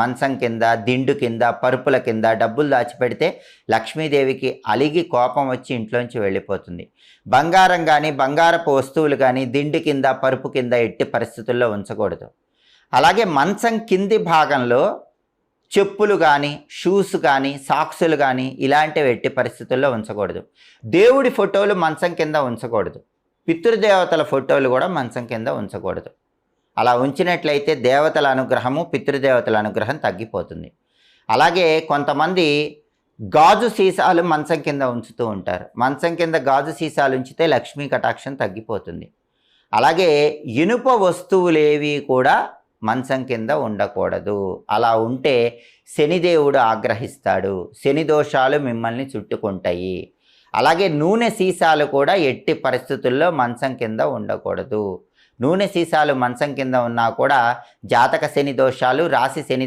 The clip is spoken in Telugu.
మంచం కింద దిండు కింద పరుపుల కింద డబ్బులు దాచిపెడితే లక్ష్మీదేవికి అలిగి కోపం వచ్చి ఇంట్లోంచి వెళ్ళిపోతుంది. బంగారం కానీ బంగారపు వస్తువులు కానీ దిండు కింద పరుపు కింద ఎట్టి పరిస్థితుల్లో ఉంచకూడదు. అలాగే మంచం కింది భాగంలో చెప్పులు కానీ షూస్ కానీ సాక్సులు కానీ ఇలాంటివి ఎట్టి పరిస్థితుల్లో ఉంచకూడదు. దేవుడి ఫోటోలు మంచం కింద ఉంచకూడదు. పితృదేవతల ఫోటోలు కూడా మంచం కింద ఉంచకూడదు. అలా ఉంచినట్లయితే దేవతల అనుగ్రహము పితృదేవతల అనుగ్రహం తగ్గిపోతుంది. అలాగే కొంతమంది గాజు సీసాలు మంచం కింద ఉంచుతూ ఉంటారు. మంచం కింద గాజు సీసాలు ఉంచితే లక్ష్మీ కటాక్షం తగ్గిపోతుంది. అలాగే ఇనుప వస్తువులేవి కూడా మంచం కింద ఉండకూడదు. అలా ఉంటే శనిదేవుడు ఆగ్రహిస్తాడు. శని దోషాలు మిమ్మల్ని చుట్టుకుంటాయి. అలాగే నూనె సీసాలు కూడా ఎట్టి పరిస్థితుల్లో మంచం కింద ఉండకూడదు. నూనె సీసాలు మంచం కింద ఉన్నా కూడా జాతక శని దోషాలు రాశి శని